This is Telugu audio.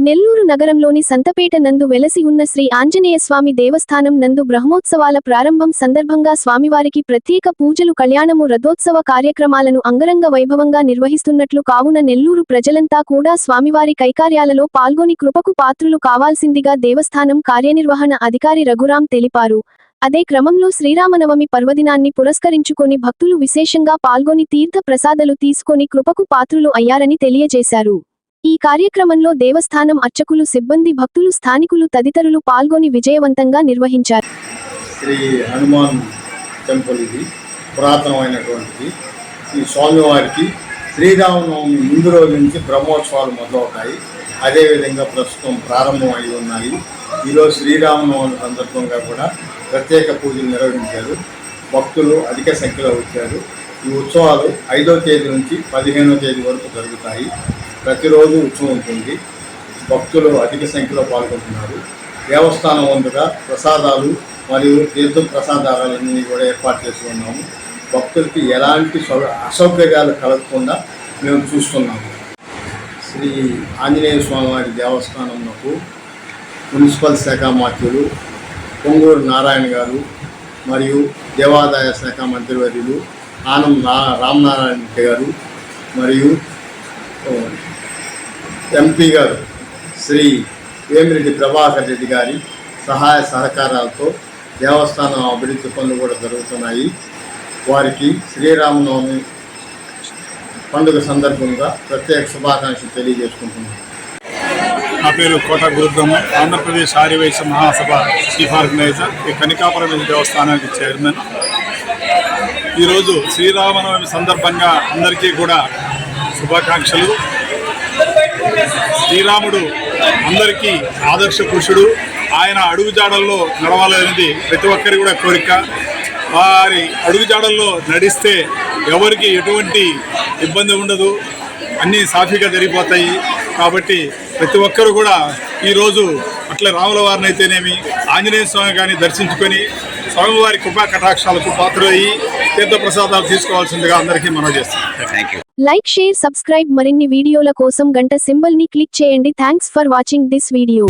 నెల్లూరు నగరంలోని సంతపేట నందు వెలసి ఉన్న శ్రీ ఆంజనేయ స్వామి దేవస్థానం నందు బ్రహ్మోత్సవాల ప్రారంభం సందర్భంగా స్వామివారికి ప్రత్యేక పూజలు కళ్యాణము రథోత్సవ కార్యక్రమాలను అంగరంగ వైభవంగా నిర్వహిస్తున్నట్లు కావున నెల్లూరు ప్రజలంతా కూడా స్వామివారి కైకార్యాలలో పాల్గొని కృపకు పాత్రులు కావాల్సిందిగా దేవస్థానం కార్యనిర్వహణ అధికారి రఘురాం తెలిపారు. అదే క్రమంలో శ్రీరామనవమి పర్వదినాన్ని పురస్కరించుకొని భక్తులు విశేషంగా పాల్గొని తీర్థ ప్రసాదలు తీసుకొని కృపకు పాత్రులు అయ్యారని తెలియజేశారు. ఈ కార్యక్రమంలో దేవస్థానం అర్చకులు సిబ్బంది భక్తులు స్థానికులు తదితరులు పాల్గొని విజయవంతంగా నిర్వహించారు. శ్రీ హనుమాన్ టెంపుల్ ఇది పురాతనమైనటువంటిది. ఈ స్వామివారికి శ్రీరామనవమి ముందు రోజు నుంచి బ్రహ్మోత్సవాలు మొదలవుతాయి. అదేవిధంగా ప్రస్తుతం ప్రారంభం అయి ఉన్నాయి. ఈరోజు శ్రీరామనవమి సందర్భంగా కూడా ప్రత్యేక పూజలు నిర్వహించారు. భక్తులు అధిక సంఖ్యలో వచ్చారు. ఈ ఉత్సవాలు ఐదో తేదీ నుంచి పదిహేనో తేదీ వరకు జరుగుతాయి. ప్రతిరోజు ఉత్సవం ఉంటుంది. భక్తులు అధిక సంఖ్యలో పాల్గొంటున్నారు. దేవస్థానం ముందుగా ప్రసాదాలు మరియు తీర్థ ప్రసాదాలన్నీ కూడా ఏర్పాటు చేసి ఉన్నాము. భక్తులకి ఎలాంటి సౌ- అసౌకర్యాలు కలగకుండా మేము చూస్తున్నాము. శ్రీ ఆంజనేయ స్వామివారి దేవస్థానంలో మున్సిపల్ శాఖ మంత్రులు పొంగూరు నారాయణ గారు మరియు దేవాదాయ శాఖ మంత్రివర్యులు ఆనం నా రామనారాయణ గారు మరియు ఎంపీ గారు శ్రీ వేమిరెడ్డి ప్రభాకర్ రెడ్డి గారి సహాయ సహకారాలతో దేవస్థానం అభివృద్ధి పనులు కూడా జరుగుతున్నాయి. వారికి శ్రీరామనవమి పండుగ సందర్భంగా ప్రత్యేక శుభాకాంక్షలు తెలియజేసుకుంటున్నాను నా పేరు కోట గురుద్దమ్మ. ఆంధ్రప్రదేశ్ ఆర్యవైశ్య మహాసభ చీఫ్ ఆర్గనైజర్ ఈ కనికాపురం దేవస్థానానికి చైర్మన్. ఈరోజు శ్రీరామనవమి సందర్భంగా అందరికీ కూడా శుభాకాంక్షలు. శ్రీరాముడు అందరికీ ఆదర్శ పురుషుడు. ఆయన అడుగుజాడల్లో నడవాలనేది ప్రతి ఒక్కరి కూడా కోరిక. వారి అడుగుజాడల్లో నడిస్తే ఎవరికి ఎటువంటి ఇబ్బంది ఉండదు. అన్నీ సాఫీగా జరిగిపోతాయి. కాబట్టి ప్రతి ఒక్కరు కూడా ఈరోజు అట్లా రాముల వారిని అయితేనేమి ఆంజనేయ స్వామి కానీ దర్శించుకొని స్వామివారి కృపా కటాక్షాలకు పాత్రయ్యి తీర్థ ప్రసాదాలు తీసుకోవాల్సిందిగా అందరికీ మనం చేస్తాం లైక్ షేర్ సబ్స్క్రైబ్ మరిన్ని వీడియోల కోసం గంట సింబల్ని క్లిక్ చేయండి. Thanks for watching this video